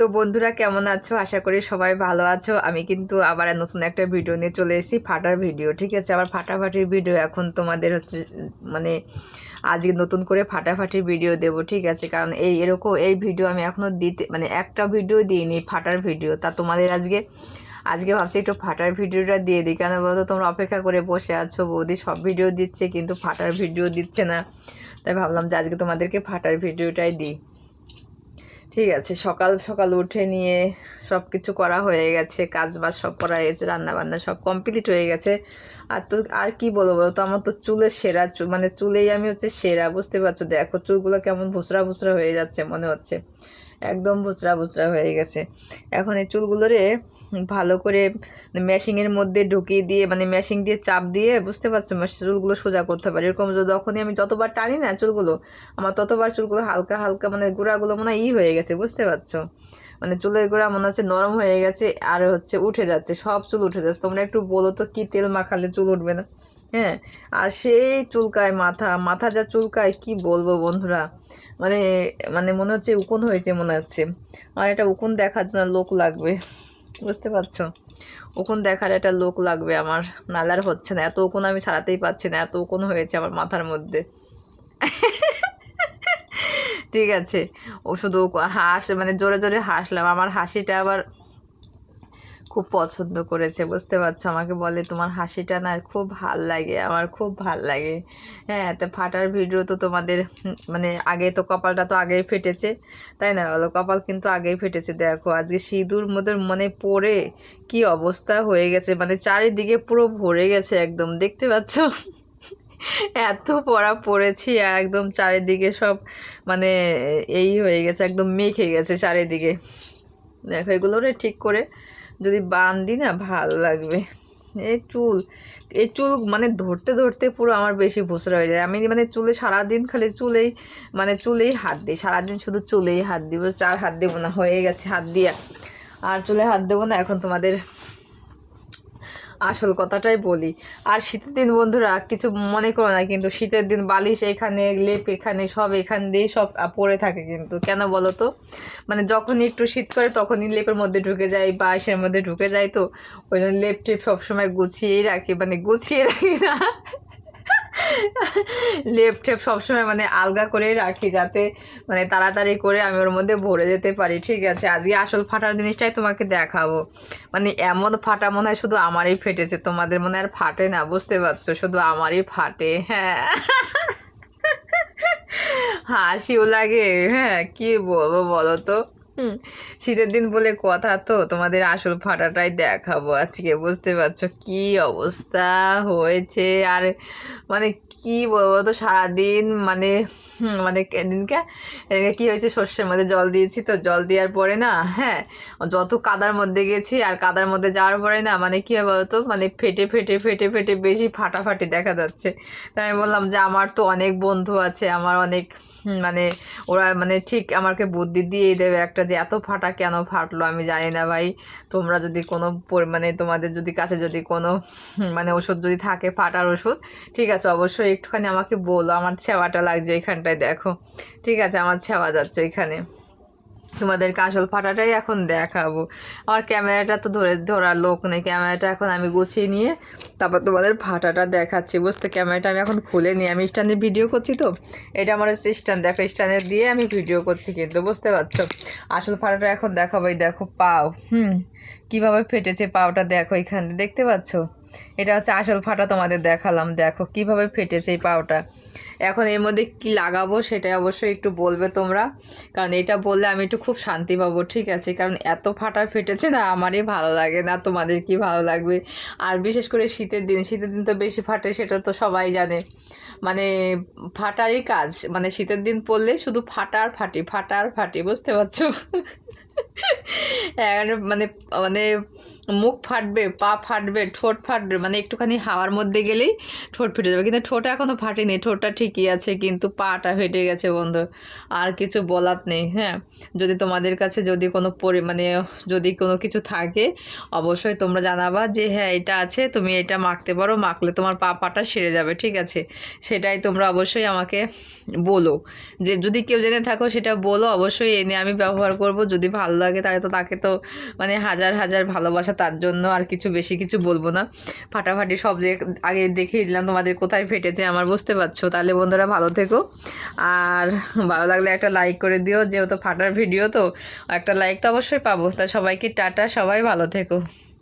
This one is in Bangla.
তো বন্ধুরা কেমন আছো? আশা করি সবাই ভালো আছো। আমি কিন্তু আবার নতুন একটা ভিডিও নিয়ে চলে এসেছি, ফাটার ভিডিও ঠিক আছে? আবার ফাটাফাটির ভিডিও এখন তোমাদের হচ্ছে মানে আজকে নতুন করে ফাটাফাটির ভিডিও দেব, ঠিক আছে? কারণ এই এরকম, এই ভিডিও আমি এখনও দিতে মানে একটা ভিডিও দিইনি ফাটার ভিডিও তা তোমাদের আজকে আজকে ভাবছি একটু ফাটার ভিডিওটা দিয়ে দিই। কেন বলতো? তোমরা অপেক্ষা করে বসে আছো, বৌদি সব ভিডিও দিচ্ছে, কিন্তু ফাটার ভিডিও দিচ্ছে না। তাই ভাবলাম যে আজকে তোমাদেরকে ফাটার ভিডিওটাই দিই। ঠিক আছে, সকাল সকাল উঠে নিয়ে সব কিছু করা হয়ে গেছে কাজ বাজ সব করা হয়েছে রান্নাবান্না রান্না সব কমপ্লিট হয়ে গেছে। আর তো আর কি বলব বলো তো আমার তো চুলের সেরা চুল মানে চুলেই আমি হচ্ছে সেরা, বুঝতে পারছ? দেখো চুলগুলো কেমন ভুসরা ভুসরা হয়ে যাচ্ছে মনে হচ্ছে। একদম ভুসরা ভুসরা হয়ে গেছে। এখন এই চুলগুলোরে ভালো করে মেশিংয়ের মধ্যে ঢুকিয়ে দিয়ে মানে মেশিং দিয়ে চাপ দিয়ে, বুঝতে পারছ? চুলগুলো সোজা করতে পারি। এরকম যখনই আমি যতবার টানি না চুলগুলো, আমার ততবার চুলগুলো হালকা হালকা মানে গোড়াগুলো মনে হয় ই হয়ে গেছে, বুঝতে পারছ? মানে চুলের গোড়া মনে হচ্ছে নরম হয়ে গেছে আর হচ্ছে উঠে যাচ্ছে, সব চুল উঠে যাচ্ছে। তোমরা একটু বলো তো, কী তেল মাখালে চুল উঠবে না? হ্যাঁ আর সেই চুলকায় মাথা মাথা যা চুলকায়, কি বলব বন্ধুরা? মানে মানে মনে হচ্ছে উকুন হয়েছে মনে হচ্ছে। আর এটা উকুন দেখার জন্য লোক লাগবে। বুঝতে পারছ? ওখন দেখার একটা লোক লাগবে আমার। নালার হচ্ছে না। এত ওখন আমি সারাতেই পারছি না। এত ওখন হয়েছে আমার মাথার মধ্যে। ঠিক আছে। ও শুধু হাস মানে জোরে জোরে হাসলাম। আমার হাসিটা আবার খুব পছন্দ করেছে, বুঝতে পারছ? আমাকে বলে তোমার হাসিটা না খুব ভালো লাগে, আমার খুব ভালো লাগে। হ্যাঁ তো ফাটার ভিডিও তো তোমাদের মানে আগে তো কপালটা তো আগেই ফেটেছে, তাই না? বলো, কপাল কিন্তু আগেই ফেটেছে, দেখো। আজকে সিঁদুর মধ্যে মনে পড়ে, কি অবস্থা হয়ে গেছে মানে চারিদিকে পুরো ভরে গেছে একদম, দেখতে পাচ্ছ? এত পড়া পড়েছি, একদম চারিদিকে সব মানে এই হয়ে গেছে, একদম মেখে গেছে চারিদিকে। দেখো এগুলোরে ঠিক করে যদি বান্ধি না, ভালো লাগবে। এই চুল এই চুল মানে ধরতে ধরতে পুরো আমার বেশি ভুসরা হয়ে যায়। আমি মানে চুলে সারাদিন খালি চুলেই মানে চুলেই হাত দিই। সারাদিন শুধু চুলেই হাত দিব চার হাত দেবো না, হয়ে গেছে হাত দিয়া। আর চুলে হাত দেবো না, এখন তোমাদের আসল কথাটাই বলি। আর শীতের দিন বন্ধুরা, কিছু মনে করো না, কিন্তু শীতের দিন বালিশ এখানে, লেপ এখানে, সব এখান দিয়ে সব পড়ে থাকে কিন্তু। কেন বলো তো? মানে যখনই একটু শীত করে, তখনই লেপের মধ্যে ঢুকে যায় বালিশের মধ্যে ঢুকে যায় তো। ওই জন্য লেপ টেপ সবসময় গুছিয়েই রাখি মানে গুছিয়ে রাখি না। লেপ টেপ সবসময় মানে আলগা করেই রাখি যাতে মানে তাড়াতাড়ি করে আমি ওর মধ্যে ভরে যেতে পারি, ঠিক আছে? আজকে আসল ফাটার জিনিসটাই তোমাকে দেখাবো। মানে এমন ফাটা মনে হয় শুধু আমারই ফেটেছে, তোমাদের মনে আর ফাটে না, বুঝতে পারছ? শুধু আমারই ফাটে হ্যাঁ। হাসিও লাগে হ্যাঁ কি বলব বলো তো? শীতের দিন বলে কথা তো, তোমাদের আসল ফাটাটাই দেখাবো আজকে, বুঝতে পারছ? কি অবস্থা হয়েছে? আর মানে কি বলব তো, সারাদিন মানে মানে দিনকে এদিকে কি হয়েছে? শস্যের মধ্যে জল দিয়েছি তো, জল দেওয়ার পরে না হ্যাঁ যত কাদার মধ্যে গেছি আর কাদার মধ্যে যাওয়ার পরে না মানে কী হয় বলতো? মানে ফেটে ফেটে ফেটে ফেটে বেশি ফাটাফাটি দেখা যাচ্ছে। তাই আমি বললাম যে, আমার তো অনেক বন্ধু আছে, আমার অনেক মানে ওরা মানে ঠিক আমাকে বুদ্ধি দিয়েই দেবে একটা যে এত ফাটা কেন ফাটলো আমি জানি না ভাই। তোমরা যদি কোনো মানে তোমাদের যদি কাছে যদি কোনো মানে ওষুধ যদি থাকে ফাটার ওষুধ, ঠিক আছে, অবশ্যই একটুখানি আমাকে বলো, আমার ছেওয়াটা লাগছে এখানটায়, দেখো। ঠিক আছে, আমার ছেওয়া যাচ্ছে এখানে। তোমাদেরকে আসল ফাটাটাই এখন দেখাবো। আমার ক্যামেরাটা তো ধরে, ধরার লোক নেই। ক্যামেরাটা এখন আমি গুছিয়ে নিয়ে তারপর তোমাদের ফাটাটা দেখাচ্ছি। বুঝতে ক্যামেরাটা আমি এখন খুলে নিই আমি স্ট্যান্ডে ভিডিও করছি তো, এটা আমার হচ্ছে স্ট্যান্ড। দেখো, স্ট্যান্ডে দিয়ে আমি ভিডিও করছি কিন্তু, বুঝতে পারছ? আসল ফাটাটা এখন দেখাবো। এই দেখো, পাও। হুম, কীভাবে ফেটেছে পাওটা দেখো এখানে দেখতে পাচ্ছ? এটা হচ্ছে আসল ফাটা তোমাদের দেখালাম। দেখো, কীভাবে ফেটেছে এই পাওটা। এখন এর মধ্যে কি লাগাবো সেটা অবশ্যই একটু বলবে তোমরা। কারণ এটা বললে আমি একটু খুব শান্তি পাবো, ঠিক আছে? কারণ এত ফাটা ফেটেছে না, আমারই ভালো লাগে না, তোমাদের কি ভালো লাগবে? আর বিশেষ করে শীতের দিন শীতের দিন তো বেশি ফাটে, সেটা তো সবাই জানে। মানে ফাটারই কাজ মানে শীতের দিন পড়লে শুধু ফাটার ফাটি ফাটার ফাটি, বুঝতে পারছ? মানে মানে মুখ ফাটবে, পা ফাটবে, ঠোঁট ফাটবে মানে একটুখানি হাওয়ার মধ্যে গেলেই ঠোঁট ফেটে যাবে। কিন্তু ঠোঁট এখনও ফাটেনি, ঠোঁটটা ঠিকই আছে, কিন্তু পাটা ফেটে গেছে বন্ধু। আর কিছু বলার নেই হ্যাঁ? যদি তোমাদের কাছে যদি কোনো পরি মানে যদি কোনো কিছু থাকে, অবশ্যই তোমরা জানাবা যে হ্যাঁ এটা আছে, তুমি এটা মাখতে পারো, মাখলে তোমার পা পাটা সেরে যাবে, ঠিক আছে? সেটাই তোমরা অবশ্যই আমাকে বলো। যে, যদি কেউ জেনে থাকো সেটা বলো, অবশ্যই এনে আমি ব্যবহার করব। যদি ভালো লাগে তাহলে তো তাকে তো মানে হাজার হাজার ভালোবাসা তার জন্য আর কিছু বেশি কিছু বলব না। ফাটাফাটি সব আগে দেখিয়ে দিলাম তোমাদের কোথায় ফেটেছে, আমার বুঝতে পারছ। তাহলে বন্ধুরা ভালো থেকো। আর ভালো লাগলে একটা লাইক করে দিও, যেহেতু ফাটার ভিডিও তো, একটা লাইক তো অবশ্যই পাবো। তা সবাইকে টাটা, সবাই ভালো থেকো।